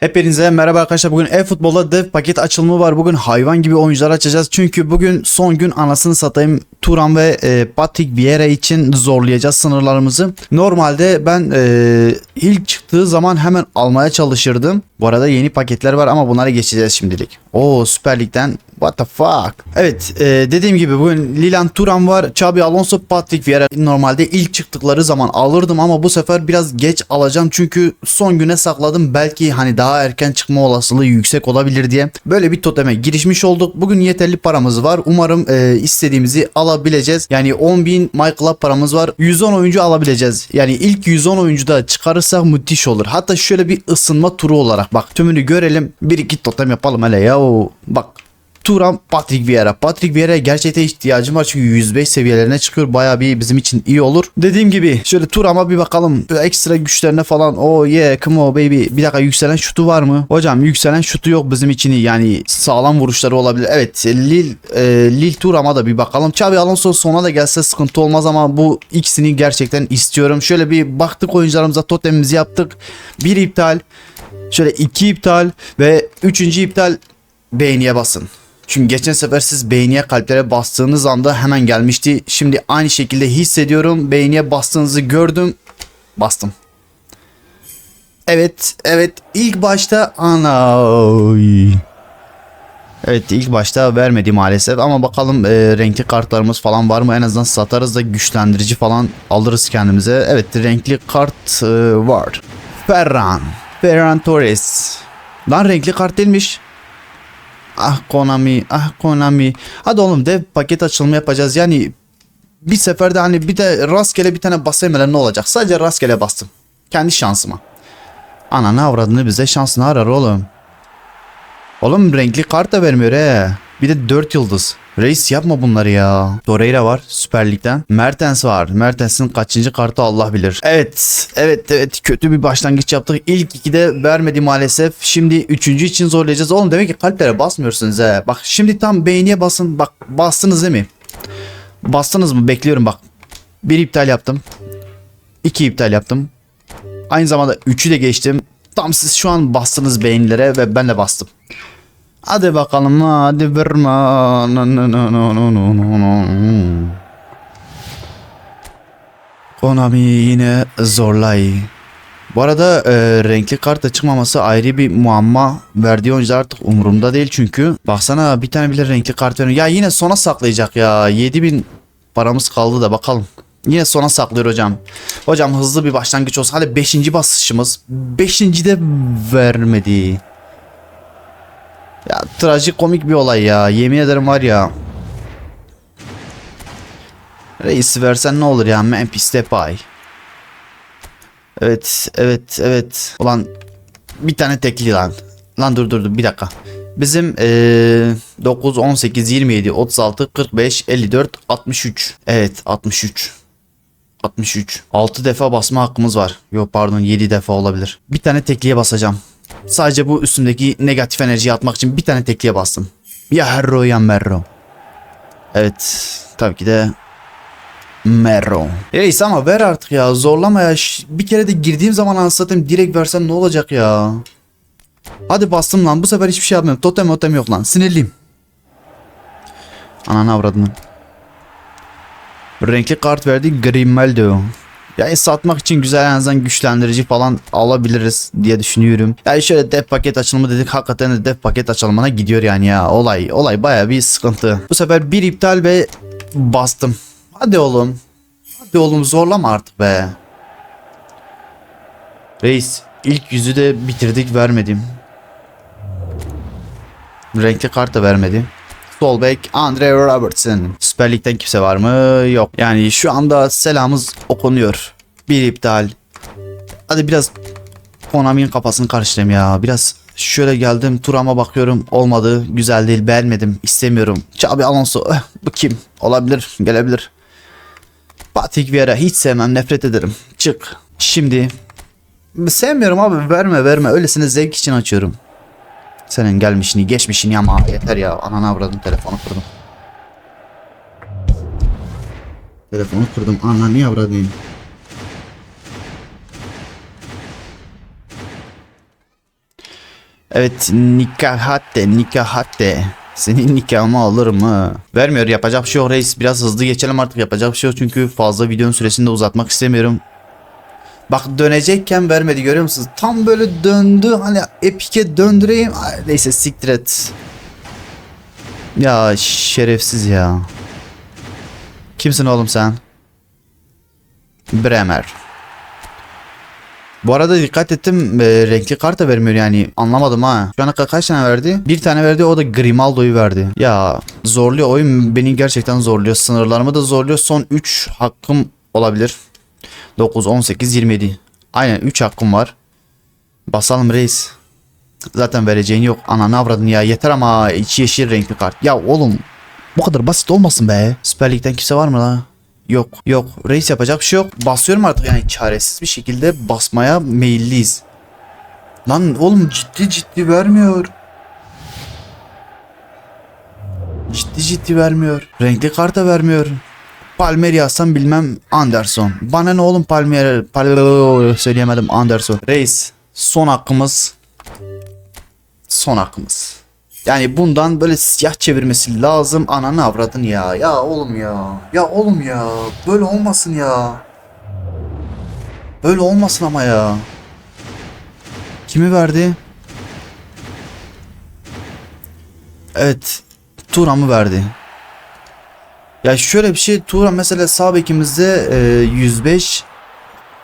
Hepinize merhaba arkadaşlar. Bugün e-futbolda dev paket açılımı var. Bugün hayvan gibi oyuncular açacağız. Çünkü bugün son gün anasını satayım. Turan ve e, Patrick Vieira için zorlayacağız sınırlarımızı. Normalde ben e, ilk çıktığı zaman hemen almaya çalışırdım. Bu arada yeni paketler var ama bunlara geçeceğiz şimdilik. Oo Süper Lig'den What the fuck? Evet e, dediğim gibi bugün Lilan Turan var. Xabi Alonso, Patrick Vieira. Normalde ilk çıktıkları zaman alırdım ama bu sefer biraz geç alacağım. Çünkü son güne sakladım. Belki hani daha erken çıkma olasılığı yüksek olabilir diye. Böyle bir toteme girişmiş olduk. Bugün yeterli paramız var. Umarım e, istediğimizi alabileceğiz. Yani 10.000 My Club paramız var. 110 oyuncu alabileceğiz. Yani ilk 110 oyuncu da çıkarırsak müthiş olur. Hatta şöyle bir ısınma turu olarak bak tümünü görelim. Bir iki totem yapalım hele ya. Bak Turan Patrick Vieira. Patrick Vieira'ya gerçekten ihtiyacım var çünkü 105 seviyelerine çıkıyor. Baya bir bizim için iyi olur. Dediğim gibi şöyle Turan'a bir bakalım. Böyle ekstra güçlerine falan. Oh yeah come on baby. Bir dakika yükselen şutu var mı? Hocam yükselen şutu yok bizim için iyi. Yani sağlam vuruşları olabilir. Evet Lil, e, Lil Turam'a da bir bakalım. Xabi Alonso sona da gelse sıkıntı olmaz ama bu ikisini gerçekten istiyorum. Şöyle bir baktık oyuncularımıza totemimizi yaptık. Bir iptal. Şöyle iki iptal ve üçüncü iptal beğeniye basın. Çünkü geçen sefer siz beğeniye kalplere bastığınız anda hemen gelmişti. Şimdi aynı şekilde hissediyorum. Beğeniye bastığınızı gördüm. Bastım. Evet, evet. İlk başta ana. Evet ilk başta vermedi maalesef ama bakalım e, renkli kartlarımız falan var mı en azından satarız da güçlendirici falan alırız kendimize. Evet renkli kart e, var. Ferran. Ferran Torres. Lan renkli kart değilmiş. Ah Konami, ah Konami. Hadi oğlum dev paket açılımı yapacağız. Yani bir seferde hani bir de rastgele bir tane basayım ne olacak? Sadece rastgele bastım. Kendi şansıma. Ana ne avradını bize şansını arar oğlum. Oğlum renkli kart da vermiyor he. Bir de 4 yıldız. Reis yapma bunları ya. Torreira var Süper Lig'den. Mertens var. Mertens'in kaçıncı kartı Allah bilir. Evet. Evet evet kötü bir başlangıç yaptık. İlk ikide vermedi maalesef. Şimdi üçüncü için zorlayacağız. Oğlum demek ki kalplere basmıyorsunuz he. Bak şimdi tam beğeniye basın. Bak bastınız değil mi? Bastınız mı? Bekliyorum bak. Bir iptal yaptım. İki iptal yaptım. Aynı zamanda üçü de geçtim. Tam siz şu an bastınız beğenilere ve ben de bastım. Hadi bakalım hadi no. Konami yine zorlay. Bu arada e, renkli kart da çıkmaması ayrı bir muamma. Verdiği oyuncular artık umurumda değil çünkü. Baksana bir tane bile renkli kart veriyor. Ya yine sona saklayacak ya. 7000 paramız kaldı da bakalım. Yine sona saklıyor hocam. Hocam hızlı bir başlangıç olsun. Hadi 5. basışımız. 5. de vermedi. Ya trajik komik bir olay ya. Yemin ederim var ya. Reis versen ne olur ya. Memphis Depay. Evet, evet, evet. Ulan bir tane tekli lan. Lan dur dur dur bir dakika. Bizim ee, 9, 18, 27, 36, 45, 54, 63. Evet 63. 63. 6 defa basma hakkımız var. Yok pardon 7 defa olabilir. Bir tane tekliye basacağım. Sadece bu üstümdeki negatif enerjiyi atmak için bir tane tekliye bastım. Ya Herro ya Merro. Evet. Tabii ki de Merro. Reis ama ver artık ya. Zorlama ya. Bir kere de girdiğim zaman anlatayım direkt versen ne olacak ya. Hadi bastım lan. Bu sefer hiçbir şey yapmıyorum. Totem totem yok lan. Sinirliyim. Ananı avradını. Renkli kart verdi. Grimaldo. Yani satmak için güzel en azından güçlendirici falan alabiliriz diye düşünüyorum. Yani şöyle dev paket açılımı dedik. Hakikaten de dev paket açılımına gidiyor yani ya. Olay olay baya bir sıkıntı. Bu sefer bir iptal ve bastım. Hadi oğlum. Hadi oğlum zorlama artık be. Reis ilk yüzü de bitirdik vermedim. Renkli kart da vermedi. Sol bek Andre Robertson. Süper Lig'den kimse var mı? Yok. Yani şu anda selamımız okunuyor. Bir iptal. Hadi biraz Konami'nin kafasını karıştırayım ya. Biraz şöyle geldim turama bakıyorum. Olmadı. Güzel değil. Beğenmedim. istemiyorum. Xabi Alonso. eh, bu kim? Olabilir. Gelebilir. Patrick Vieira hiç sevmem. Nefret ederim. Çık. Şimdi. Sevmiyorum abi. Verme verme. Öylesine zevk için açıyorum. Senin gelmişini geçmişini ama yeter ya. Ananı avradım telefonu kırdım. Telefonu kırdım. Ananı avradım. Evet nikahatte nikahatte. Senin nikahımı alır mı? Vermiyor yapacak bir şey yok reis. Biraz hızlı geçelim artık yapacak bir şey yok. Çünkü fazla videonun süresini de uzatmak istemiyorum. Bak dönecekken vermedi görüyor musunuz? Tam böyle döndü hani epike döndüreyim. Ay, Neyse siktir et. Ya şerefsiz ya. Kimsin oğlum sen? Bremer. Bu arada dikkat ettim e, renkli kart da vermiyor yani anlamadım ha. Şu ana kaç tane verdi? Bir tane verdi o da Grimaldo'yu verdi. Ya zorluyor oyun beni gerçekten zorluyor. Sınırlarımı da zorluyor. Son 3 hakkım olabilir. 9, 18, 27. Aynen 3 hakkım var. Basalım reis. Zaten vereceğin yok. Ananı avradın ya yeter ama içi yeşil renkli kart. Ya oğlum bu kadar basit olmasın be. Süper Lig'den kimse var mı la? Yok yok reis yapacak bir şey yok. Basıyorum artık yani çaresiz bir şekilde basmaya meyilliyiz. Lan oğlum ciddi ciddi vermiyor. Ciddi ciddi vermiyor. Renkli karta vermiyor. Palmer yazsam bilmem Anderson. Bana ne oğlum Palmer Palmer söyleyemedim Anderson. Reis son hakkımız. Son hakkımız. Yani bundan böyle siyah çevirmesi lazım. Ananı avradın ya. Ya oğlum ya. Ya oğlum ya. Böyle olmasın ya. Böyle olmasın ama ya. Kimi verdi? Evet. Turan'ı verdi. Ya şöyle bir şey Turan mesela sağ bekimizde e, 105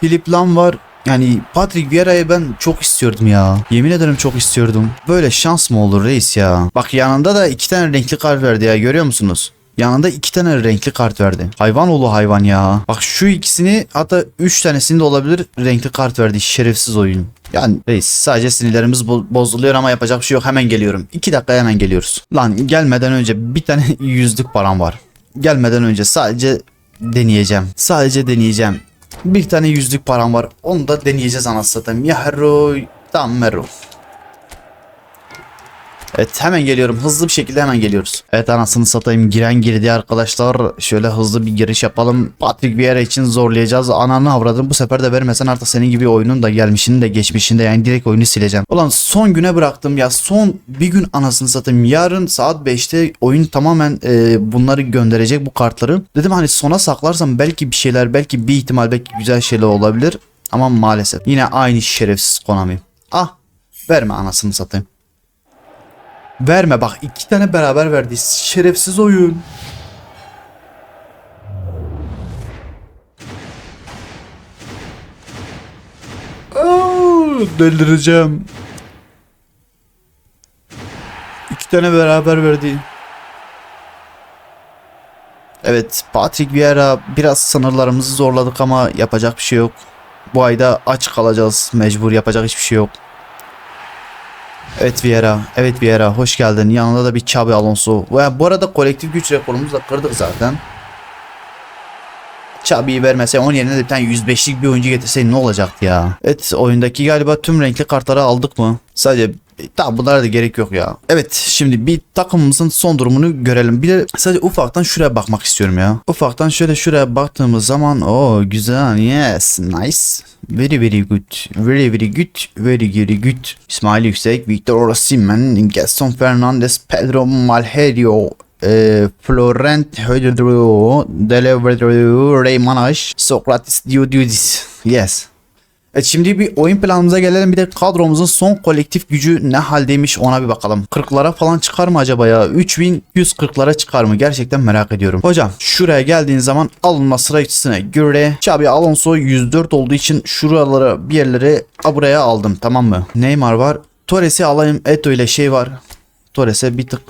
Philip Lam var. Yani Patrick Vieira'yı ben çok istiyordum ya. Yemin ederim çok istiyordum. Böyle şans mı olur reis ya? Bak yanında da iki tane renkli kart verdi ya görüyor musunuz? Yanında iki tane renkli kart verdi. Hayvan oğlu hayvan ya. Bak şu ikisini hatta üç tanesini de olabilir renkli kart verdi. Şerefsiz oyun. Yani reis sadece sinirlerimiz bo- bozuluyor ama yapacak bir şey yok. Hemen geliyorum. İki dakika hemen geliyoruz. Lan gelmeden önce bir tane yüzlük param var. Gelmeden önce sadece deneyeceğim. Sadece deneyeceğim. Bir tane yüzlük param var. Onu da deneyeceğiz anasını satayım. Ya hero. Tamam hero. Evet hemen geliyorum. Hızlı bir şekilde hemen geliyoruz. Evet anasını satayım. Giren girdi arkadaşlar. Şöyle hızlı bir giriş yapalım. Patrick Vieira için zorlayacağız. Ananı avradım. Bu sefer de vermesen artık senin gibi oyunun da gelmişini de geçmişini de yani direkt oyunu sileceğim. Ulan son güne bıraktım ya. Son bir gün anasını satayım. Yarın saat 5'te oyun tamamen e, bunları gönderecek bu kartları. Dedim hani sona saklarsam belki bir şeyler belki bir ihtimal belki güzel şeyler olabilir. Ama maalesef yine aynı şerefsiz Konami. Ah verme anasını satayım. Verme bak iki tane beraber verdi. Şerefsiz oyun. Delireceğim. İki tane beraber verdi. Evet Patrick Vieira biraz sınırlarımızı zorladık ama yapacak bir şey yok. Bu ayda aç kalacağız mecbur yapacak hiçbir şey yok. Evet Vieira, evet Vieira hoş geldin. Yanında da bir Xabi Alonso. Bu arada kolektif güç rekorumuzu da kırdık zaten. Xabi'yi vermese onun yerine de bir tane 105'lik bir oyuncu getirse ne olacaktı ya? Evet oyundaki galiba tüm renkli kartları aldık mı? Sadece Tamam bunlara da gerek yok ya. Evet şimdi bir takımımızın son durumunu görelim. Bir de sadece ufaktan şuraya bakmak istiyorum ya. Ufaktan şöyle şuraya baktığımız zaman o güzel yes nice. Very very good. Very very good. Very very good. İsmail Yüksek, Victor Osimhen, Gaston Fernandes, Pedro Malheiro, e, Florent Hödro, Deleverdro, Ray Manaş, Socrates Diodidis. Yes. Evet şimdi bir oyun planımıza gelelim. Bir de kadromuzun son kolektif gücü ne haldeymiş ona bir bakalım. 40'lara falan çıkar mı acaba ya? 3140'lara çıkar mı? Gerçekten merak ediyorum. Hocam şuraya geldiğin zaman alınma sırasına göre Xabi Alonso 104 olduğu için şuralara bir yerlere buraya aldım tamam mı? Neymar var. Torres'i alayım. Eto ile şey var. Torres'e bir tık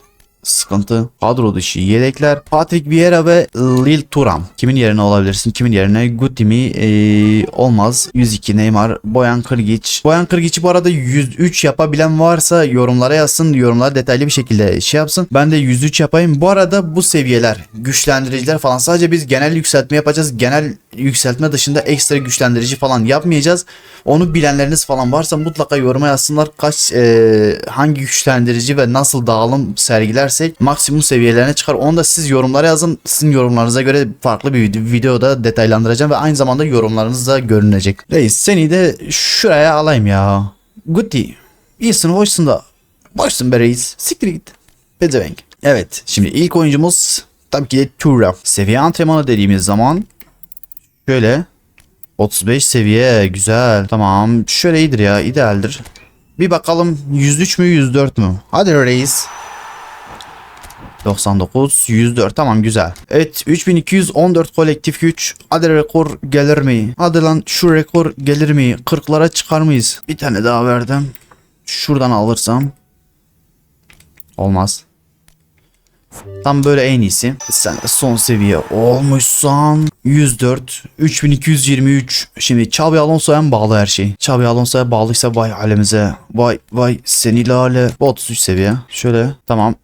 sıkıntı. Kadro dışı yedekler. Patrick Vieira ve Lil Turam. Kimin yerine olabilirsin? Kimin yerine? Guti mi? Ee, olmaz. 102 Neymar. Boyan Kırgiç. Boyan Kırgiç'i bu arada 103 yapabilen varsa yorumlara yazsın. Yorumlara detaylı bir şekilde şey yapsın. Ben de 103 yapayım. Bu arada bu seviyeler, güçlendiriciler falan sadece biz genel yükseltme yapacağız. Genel yükseltme dışında ekstra güçlendirici falan yapmayacağız. Onu bilenleriniz falan varsa mutlaka yoruma yazsınlar. Kaç e, hangi güçlendirici ve nasıl dağılım sergilersek maksimum seviyelerine çıkar. Onu da siz yorumlara yazın. Sizin yorumlarınıza göre farklı bir video, videoda detaylandıracağım ve aynı zamanda yorumlarınız da görünecek. Reis seni de şuraya alayım ya. Guti İyisin hoşsun da. Boşsun be reis. Siktir git. Pezevenk. Evet şimdi ilk oyuncumuz tabii ki de Tura. Seviye antrenmanı dediğimiz zaman şöyle 35 seviye güzel. Tamam şöyle iyidir ya idealdir. Bir bakalım 103 mü 104 mü? Hadi reis. 99 104 tamam güzel. Evet 3214 kolektif güç. Hadi rekor gelir mi? Hadi lan şu rekor gelir mi? 40'lara çıkar mıyız? Bir tane daha verdim. Şuradan alırsam. Olmaz. Tam böyle en iyisi. Sen son seviye olmuşsan 104 3223. Şimdi Xabi Alonso'ya mı bağlı her şey? Xabi Alonso'ya bağlıysa vay halimize. Vay vay seni lale. Bu 33 seviye. Şöyle tamam.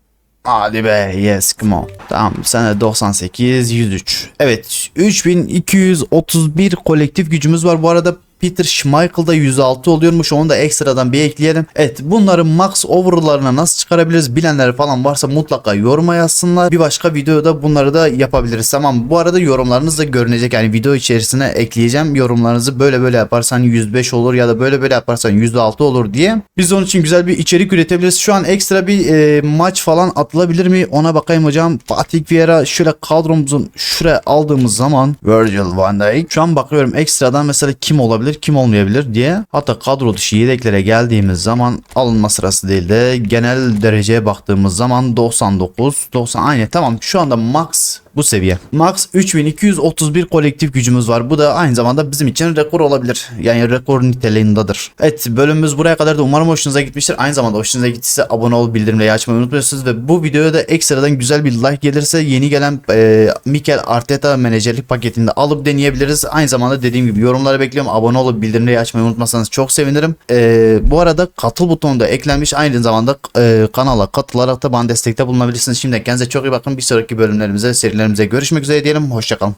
Hadi be yes come on. Tamam sen de 98 103. Evet 3231 kolektif gücümüz var. Bu arada Peter Schmeichel'da 106 oluyormuş. Onu da ekstradan bir ekleyelim. Evet bunların max over'larına nasıl çıkarabiliriz bilenler falan varsa mutlaka yoruma yazsınlar. Bir başka videoda bunları da yapabiliriz. Tamam bu arada yorumlarınız da görünecek. Yani video içerisine ekleyeceğim yorumlarınızı böyle böyle yaparsan 105 olur ya da böyle böyle yaparsan 106 olur diye. Biz onun için güzel bir içerik üretebiliriz. Şu an ekstra bir e, maç falan atılabilir mi? Ona bakayım hocam. Fatih Vieira şöyle kadromuzun şuraya aldığımız zaman Virgil van Dijk. Şu an bakıyorum ekstradan mesela kim olabilir kim olmayabilir diye. Hatta kadro dışı yedeklere geldiğimiz zaman alınma sırası değil de genel dereceye baktığımız zaman 99 90 aynı tamam şu anda max bu seviye. Max 3231 kolektif gücümüz var. Bu da aynı zamanda bizim için rekor olabilir. Yani rekor niteliğindedir. Evet bölümümüz buraya kadar da umarım hoşunuza gitmiştir. Aynı zamanda hoşunuza gittiyse abone ol bildirimleri açmayı unutmuyorsunuz ve bu videoya da ekstradan güzel bir like gelirse yeni gelen e, Mikel Arteta menajerlik paketinde alıp deneyebiliriz. Aynı zamanda dediğim gibi yorumları bekliyorum. Abone olup bildirimleri açmayı unutmazsanız çok sevinirim. E, bu arada katıl butonu da eklenmiş. Aynı zamanda e, kanala katılarak da bana destekte bulunabilirsiniz. Şimdi kendinize çok iyi bakın. Bir sonraki bölümlerimize serilerimize görüşmek üzere diyelim. Hoşçakalın.